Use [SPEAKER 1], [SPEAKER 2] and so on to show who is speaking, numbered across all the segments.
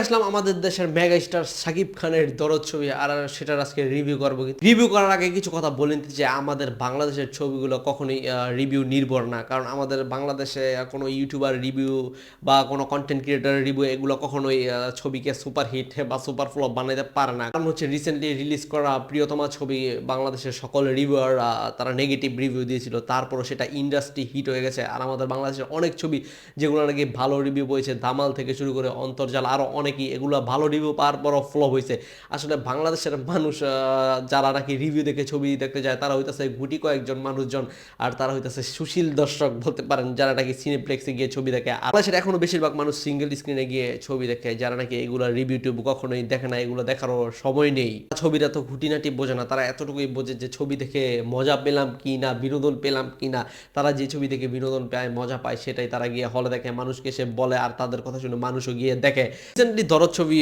[SPEAKER 1] আসলাম আমাদের দেশের mega star Shakib খানের দরদ ছবি, আর সেটার আজকে রিভিউ করব। রিভিউ করার আগে কিছু কথা বলে নিতে যে আমাদের বাংলাদেশের ছবিগুলো কখনোই রিভিউ নির্ভর না। কারণ আমাদের বাংলাদেশে কোনো ইউটিউবার রিভিউ বা কোনো কন্টেন্ট ক্রিয়েটার রিভিউ এগুলো কখনোই ছবিকে সুপার হিট বা সুপার ফ্লপ বানাইতে পারে না। কারণ হচ্ছে রিসেন্টলি রিলিজ করা প্রিয়তমা ছবি বাংলাদেশের সকল রিভিউয়ার তারা নেগেটিভ রিভিউ দিয়েছিল। তারপরও সেটা ইন্ডাস্ট্রি হিট হয়ে গেছে। আর আমাদের বাংলাদেশের অনেক ছবি যেগুলো নাকি ভালো রিভিউ পেয়েছে দামাল থেকে শুরু করে অন্তর্জাল আরও অনেকই এগুলো ভালো রিভিউ পাওয়ার পরও ফ্লপ হয়েছে আসলে বাংলাদেশের মানুষ যারা নাকি রিভিউ দেখে, ছবি দেখতে যায়, তারা হইতেছে গুটি কয়েকজন মানুষজন আর তারা হইতেছে সুশীল দর্শক বলতে পারেন, যারা নাকি সিনেপ্লেক্সে গিয়ে ছবি দেখে। বাংলাদেশের এখনও বেশিরভাগ মানুষ সিঙ্গেল স্ক্রিনে গিয়ে ছবি দেখে, যারা নাকি এগুলো রিভিউ টিউব কখনোই দেখে না, এগুলো দেখারও সময় নেই। ছবিটা তো খুঁটিনাটি বোঝে না, তারা এতটুকুই বোঝে যে ছবি দেখে মজা পেলাম কি না বিনোদন পেলাম কি না তারা যে ছবি দেখে বিনোদন পায়, মজা পায়, সেটাই তারা গিয়ে হলে দেখে, মানুষকে সে বলে আর তাদের কথা শুনে মানুষও গিয়ে দেখে। রিসেন্টলি দরদ ছবি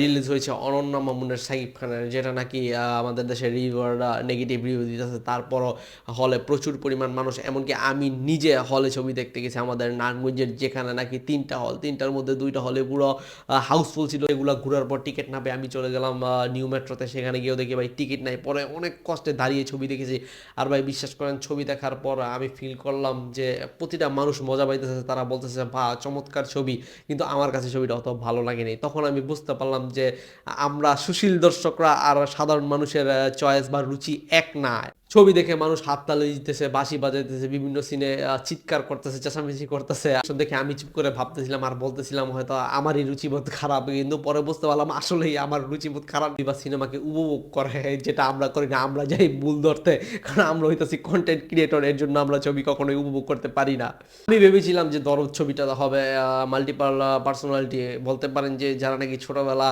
[SPEAKER 1] রিলিজ হয়েছে অনন্যা মামুনের সাকিব খানের, যেটা নাকি আমাদের দেশের রিভিউয়াররা নেগেটিভ রিভিউ দিতেছে। তারপরও হলে প্রচুর পরিমাণ মানুষ, এমনকি আমি নিজে হলে ছবি দেখতে গেছি, আমাদের নারায়ণগঞ্জের যেখানে নাকি তিনটা হল তিনটার মধ্যে দুইটা হলে পুরো হাউসফুল ছিল, এগুলো ঘোরার পর টিকিট না পেয়ে আমি চলে গেলাম নিউ মেট্রোতে সেখানে গিয়েও দেখি, ভাই টিকিট নাই। পরে অনেক কষ্টে দাঁড়িয়ে ছবি দেখেছি। আর ভাই, বিশ্বাস করেন, ছবি দেখার পর আমি ফিল করলাম যে, প্রতিটা মানুষ মজা পাইতেছে। তারা বলতেছে বা চমৎকার ছবি। কিন্তু আমার কাছে ছবিটা অত ভালো লাগেনি। তখন আমি বুঝতে পারলাম যে আমরা সুশীল দর্শকরা আর সাধারণ মানুষের চয়েস বা রুচি এক না। ছবি দেখে মানুষ হাততালি দিতেছে, বাঁশি বাজাইতেছে, বিভিন্ন সিনে চিৎকার করতেছে, চেঁচামেচি করতেছে। আসলে দেখে আমি চুপ করে ভাবতেছিলাম আর বলতেছিলাম হয়তো আমারই রুচিবোধ খারাপ, কিন্তু পরে বুঝতে পারলাম আসলেই আমার রুচিবোধ খারাপ। বা সিনেমাকে উপভোগ করে, যেটা আমরা করি না, আমরা যাই ভুল ধরতে, কারণ আমরা হইতেছি কন্টেন্ট ক্রিয়েটর এর জন্য আমরা ছবি কখনোই উপভোগ করতে পারি না। আমি ভেবেছিলাম যে দরদ ছবিটা হবে মাল্টিপাল পার্সোনালিটি বলতে পারেন যে যারা নাকি ছোটবেলা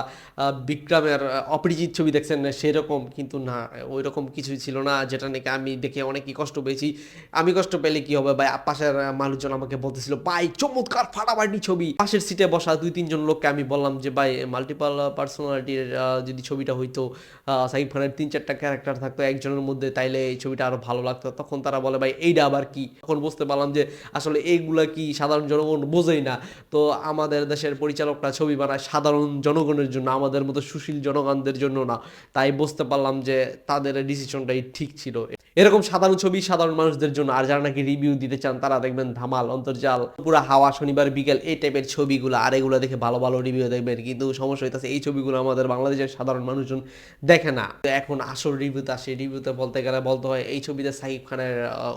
[SPEAKER 1] বিক্রমের অপরিচিত ছবি দেখছেন, সেরকম কিন্তু না ওই রকম কিছুই ছিল না, যেটা নাকি আমি দেখে অনেকই কষ্ট পেয়েছি। আমি কষ্ট পেলে কি হবে? ভাই, পাশের মানুষজন আমাকে বলতেছিল, ভাই, চমৎকার ফাটাফাটি ছবি। পাশের সিটে বসা দুই তিনজন লোককে আমি বললাম যে, ভাই মাল্টিপাল পার্সোনালিটির যদি ছবিটা হইতো সাকিব খানের তিন চারটা ক্যারেক্টার থাকতো একজনের মধ্যে, তাইলে এই ছবিটা আরও ভালো লাগতো। তখন তারা বলে, ভাই এইটা আবার কি? তখন বুঝতে পারলাম যে, আসলে এইগুলা কি সাধারণ জনগণ বোঝেই না। তো আমাদের দেশের পরিচালকরা ছবি বানায় সাধারণ জনগণের জন্য, আমাদের মতো সুশীল জনগণদের জন্য না। তাই বুঝতে পারলাম যে, তাদের ডিসিশনটাই ঠিক ছিল। এরকম সাধারণ ছবি সাধারণ মানুষদের জন্য। আর যারা নাকি রিভিউ দিতে চান, তারা দেখবেন ধামাল, অন্তর্জাল, পুরো হাওয়া, শনিবার, বিকেল, এই টাইপের ছবিগুলো, আর এগুলো দেখে ভালো ভালো রিভিউ দেখবেন। কিন্তু সমস্যা হইতেছে, এই ছবিগুলো আমাদের বাংলাদেশের সাধারণ মানুষজন দেখে না। এখন আসল রিভিউতে আসে রিভিউতে বলতে গেলে বলতে হয়, এই ছবিতে সাকিব খানের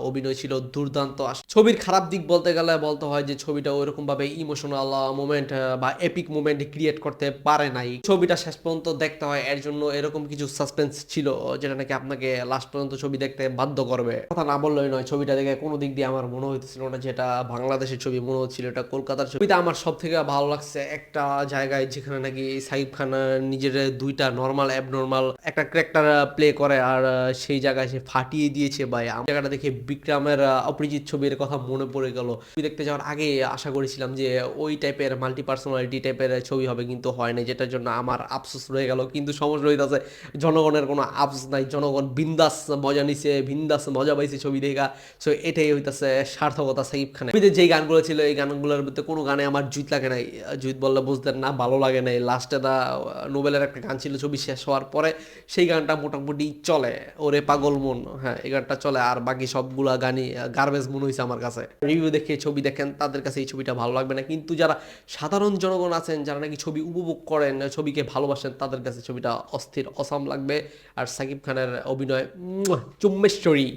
[SPEAKER 1] অভিনয় ছিল দুর্দান্ত। ছবির খারাপ দিক বলতে গেলে বলতে হয় যে, ছবিটা ওইরকম ভাবে ইমোশনাল মোমেন্ট বা এপিক মোমেন্ট ক্রিয়েট করতে পারে নাই। ছবিটা শেষ পর্যন্ত দেখতে হয়, এর জন্য এরকম কিছু সাসপেন্স ছিল, যেটা নাকি আপনাকে লাস্ট পর্যন্ত ছবি দেখতে বাধ্য করবে। কথা না বললেই নয়, ছবিটা দেখে কোনো দিক দিয়ে আমার মনে হইতেছিল না যেটা বাংলাদেশের ছবি, মনে হচ্ছিল এটা কলকাতার ছবিটা আমার সব থেকে ভালো লাগছে একটা জায়গায় যেখানে নাকি সাকিব খান নিজের দুইটা নর্মাল অ্যাবনর্মাল একটা ক্যারেক্টার প্লে করে আর সেই জায়গায় সে ফাটিয়ে দিয়েছে ভাই। আমি জায়গাটা দেখে বিক্রমের অপরিচিত ছবির কথা মনে পড়ে গেল। দেখতে যাওয়ার আগে আশা করেছিলাম যে ওই টাইপের মাল্টি পার্সোনালিটি টাইপের ছবি হবে, কিন্তু হয় না যেটার জন্য আমার আফসোস রয়ে গেল। কিন্তু সমস্যা হইতেছে, জনগণের কোনো আফসোস নাই, জনগণ বিন্দাস মজা নিছে বিন্দাস মজা পাইছে ছবি দেখা। সো এটাই হইতাছে সার্থকতা সাকিব খানের। ছবিতে যেই গানগুলো ছিল এই গানগুলোর মধ্যে কোনো গানে আমার জুত লাগে নাই। জুত বললে বুঝতেন না ভালো লাগে নাই। লাস্টে দা নোবেলের একটা গান ছিল ছবি শেষ হওয়ার পরে সেই গানটা মোটামুটি চলে। ওরে পাগল মন হ্যাঁ এই গানটা চলে। আর বাকি সবগুলা গানই গার্বেজ মনে হয়েছে আমার কাছে। রিভিউ দেখে ছবি দেখেন তাদের কাছে এই ছবিটা ভালো লাগবে না। কিন্তু যারা সাধারণ জনগণ আছেন যারা নাকি ছবি উপভোগ করেন ছবিকে ভালোবাসেন তাদের কাছে ছবিটা অস্থির অসাম লাগবে। আর সাকিব খানের অভিনয় মুয়া, চুম্বেশ্বরী